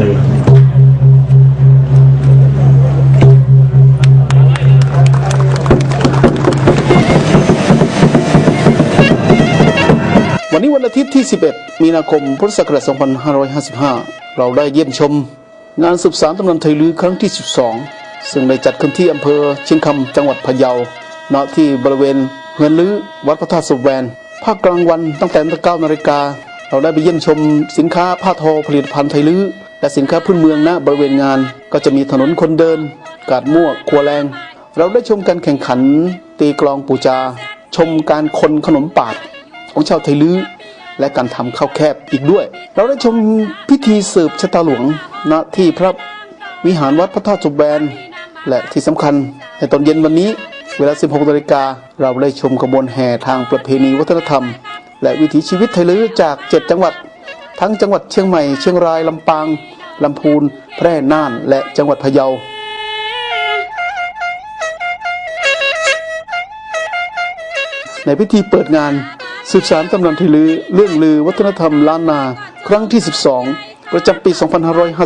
เลยวันนี้วันอาทิตย์ที่ 11 มีนาคม พุทธศักราช 2555 เราได้เยี่ยมชม งานสืบสารตำนานไทยลือครั้งที่ 12 ซึ่งได้จัดขึ้นที่อำเภอเชียงคำจังหวัดพะเยาณที่บริเวณเฮือนลือวัดพระธาตุสุแวนภาคกลางวันตั้งแต่ตั้ง9นาฬิกา เราได้ไปเยี่ยมชมสินค้าผ้าทอผลิตภัณฑ์ไทยลือ และสินค้าพื้นเมืองณบริเวณงานก็จะมีถนนคนเดิน กาดมั่วครัวแรง เราได้ชมการแข่งขัน ตีกลองปูจา ชมการคนขนมปาดของชาวไทยลื้อและการทำข้าวแคบอีกด้วย เราได้ชมพิธีสืบชะตาหลวงณที่พระวิหารวัดพระธาตุจุบแบนและที่สำคัญในตอนเย็นวันนี้ เวลา 16นาฬิกาเราได้ชมขบวนแห่ทางประเพณีวัฒนธรรม และวิถีชีวิตไทยลื้อจาก 7 จังหวัด ทั้งจังหวัดเชียงใหม่ เชียงรายลำปางลำพูน แพร่น่านและจังหวัดพะเยาในพิธีเปิดงานสืบสารตำนานไทยลือเรื่องลือวัฒนธรรมล้านนา ครั้งที่ 12 ประจำปี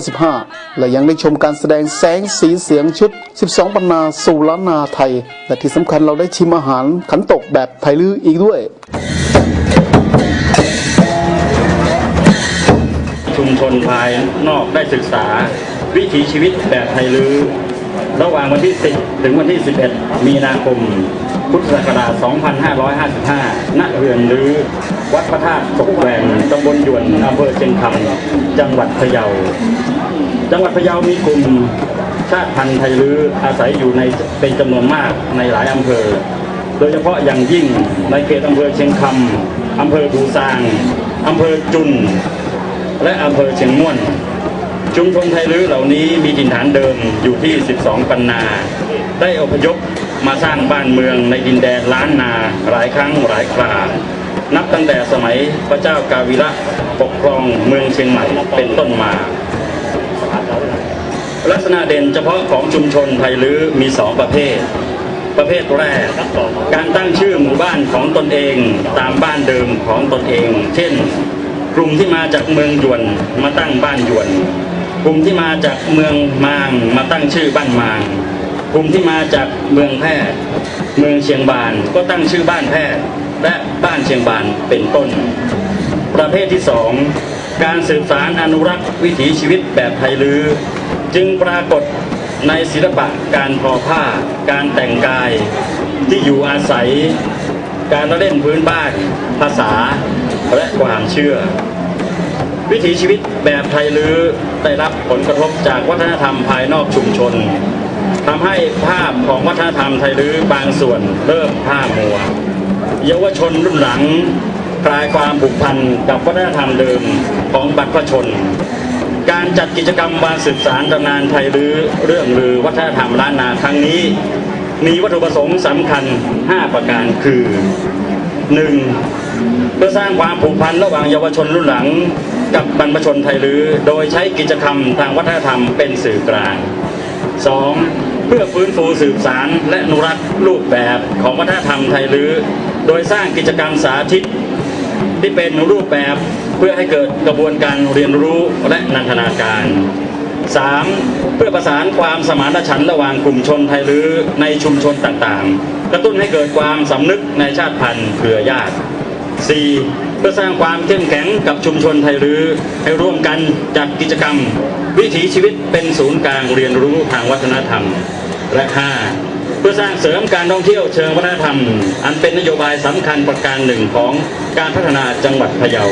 2555 และยังได้ชมการแสดงแสงสีเสียงชุด 12บรรณาสู่ล้านนาไทย และที่สำคัญเราได้ชิมอาหารขันตกแบบไทยลืออีกด้วย ชุมชนภายนอกได้ศึกษา วิถีชีวิตแบบไทยลือระหว่างวันที่ 10 ถึงวันที่ 11 มีนาคม พุทธศักราช 2555 ณ เรือนลือวัดพระธาตุศกแหวนตำบลหยวนอำเภอเชียงคำจังหวัดพะเยา จังหวัดพะเยามีกลุ่มชาติพันธุ์ไทยลื้ออาศัยอยู่ในเป็นจำนวนมากในหลายอำเภอ โดยเฉพาะอย่างยิ่งในเขตอำเภอเชียงคำอำเภอบูซางอำเภอจุน และอำเภอเชียงม่วน ชุมชนไทยลื้อเหล่านี้มีถิ่นฐานเดิมอยู่ที่ 12 ปันนา ได้อพยพมาสร้างบ้านเมืองในดินแดนล้านนาหลายครั้งหลายครานับตั้งแต่สมัยพระเจ้ากาวิระปกครองเมืองเชียงใหม่เป็นต้นมา ลักษณะเด่นเฉพาะของชุมชนไทยลื้อมีสองประเภท ประเภทแรก การตั้งชื่อหมู่บ้านของตนเองตามบ้านเดิมของตนเอง เช่น กลุ่มที่มาจากเมืองยวนมาตั้งบ้านยวน กลุ่มที่มาจากเมืองมางมาตั้งชื่อบ้านมาง กลุ่มที่มาจากเมืองแพร่เมืองเชียงบานก็ตั้งชื่อบ้านแพร่และบ้านเชียงบานเป็นต้น ประเภทที่สองการสืบสารอนุรักษ์วิถีชีวิตแบบไทยลือ จึงปรากฏในศิลปะการทอผ้า การแต่งกายที่อยู่อาศัย การละเล่นพื้นบ้าน ภาษา และความเชื่อ วิถีชีวิตแบบไทยลือได้รับผลกระทบจากวัฒนธรรมภายนอกชุมชนทำให้ภาพของวัฒนธรรมไทยลือบางส่วนเริ่มผ้ามัว เยาวชนรุ่นหลังคลายความผูกพันกับวัฒนธรรมเดิมของบรรพชน การจัดกิจกรรมวานสืบสารตำนานไทยลือเรื่องลือวัฒนธรรมล้านนาครั้งนี้ มีวัตถุประสงค์สำคัญ 5 ประการคือ 1. เพื่อสร้างความผูกพันระหว่างเยาวชนรุ่นหลัง กับบรรพชนไทยลือ โดยใช้กิจกรรมทางวัฒนธรรมเป็นสื่อกลาง 2. เพื่อฟื้นฟูสืบสารและนุรักษ์รูปแบบของวัฒนธรรมไทยลือ โดยสร้างกิจกรรมสาธิต ที่เป็นรูปแบบเพื่อให้เกิดกระบวนการเรียนรู้และนันทนาการ 3. เพื่อประสานความสมานฉันท์ระหว่างกลุ่มชนไทยลือในชุมชนต่างๆ กระตุ้นให้เกิดความสำนึกในชาติพันธุ์เครือญาติ 4. เพื่อสร้างความเข้มแข็งกับชุมชนไทยลือให้ร่วมกันจัดกิจกรรม วิถีชีวิตเป็นศูนย์กลางเรียนรู้ทางวัฒนธรรม และ 5. เพื่อสร้างเสริมการท่องเที่ยวเชิงวัฒนธรรม อันเป็นนโยบายสำคัญประการหนึ่งของการพัฒนาจังหวัดพะเยา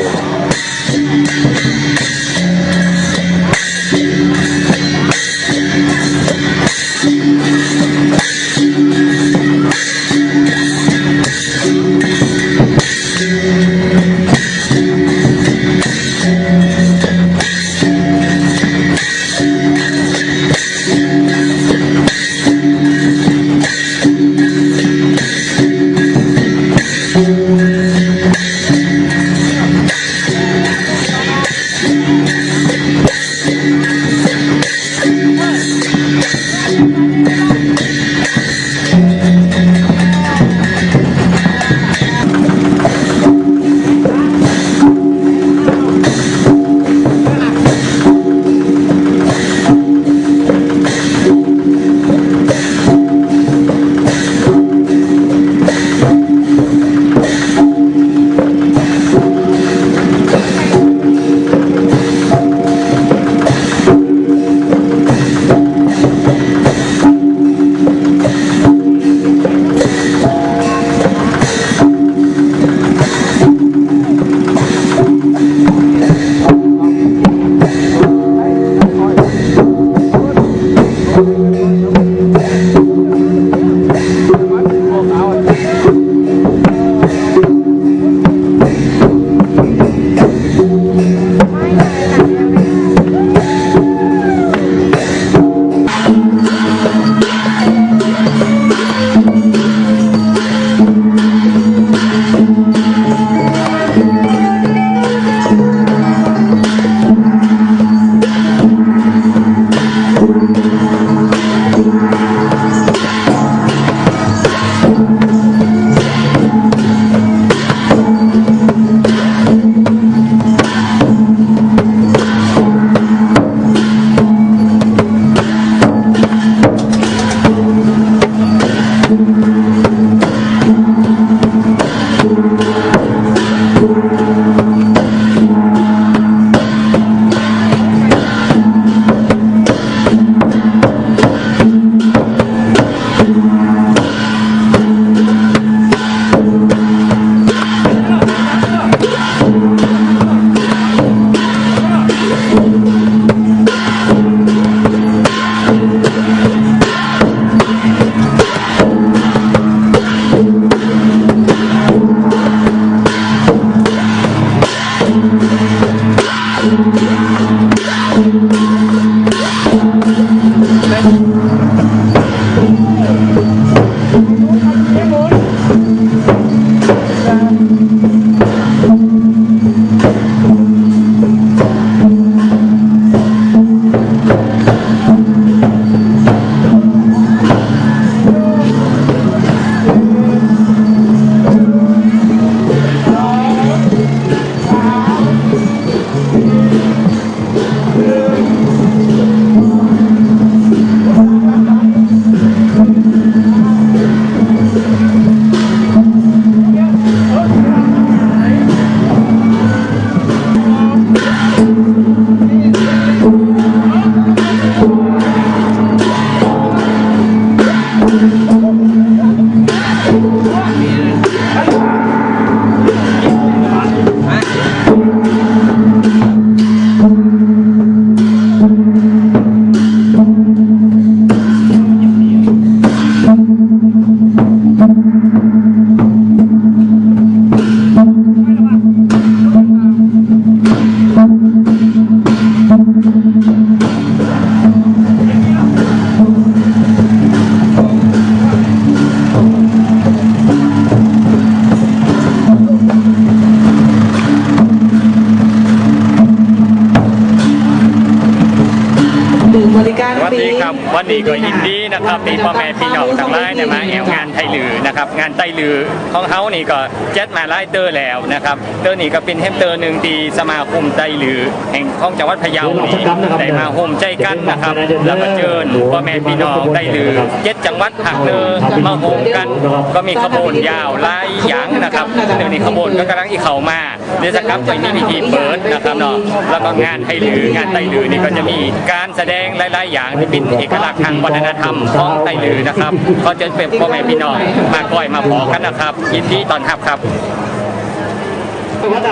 Claro. วัสฟรีดีครับ วันนี้ก็ยินดีนะครับมีพ่อแม่พี่น้องทั้งหลายเนี่ยมาแอวงานไทยลือนะครับ งานไทยลือของเขานี่ก็เจ็ดมาไล่เตอร์แล้วนะครับ เตอร์นี่ก็เป็นเฮมเตอร์หนึ่งที่สมาคมไทยลือ แห่งของจังหวัดพะเยานี่ได้มาโฮมใจกันนะครับ แล้วก็เชิญพ่อแม่พี่น้องไทยลือเจ็ดจังหวัดหักเนอมาโฮมกัน ก็มีขบวนยาวไล่หยางนะครับเดี๋ยวนี้ขบวนก็กำลังอีเข้ามาเดี๋ยวสักครับจะมีพิธีเปิดนะครับเนาะแล้วก็งานไทยลืองานไทยลือนี่ก็จะมีการแสดงหลายๆอย่างที่เป็นเอกลักษณ์ทางวัฒนธรรมของไทยลือนะครับก็จะเป็นพ่อแม่พี่น้องมาก้อยมาขอกันนะครับยินดีตอนรับครับ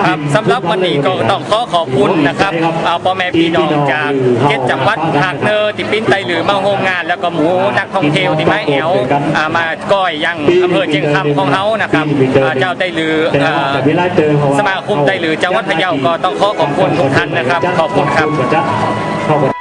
ครับสำหรับวันนี้ก็ต้องขอขอบคุณนะครับเอาพ่อแม่พี่น้องจากเจ็ดจังหวัดภาคเนือที่ปิ้นไตหรือมาโฮมงาน แล้วก็หมูนักท่องเที่ยวที่มาแอวมาก้อยยังอำเภอเชียงคำของเฮานะครับเจ้าไตหรือสมาคมไตหรือจังหวัดพะเยาก็ต้องขอขอบคุณทุกท่านนะครับ ขอบคุณครับ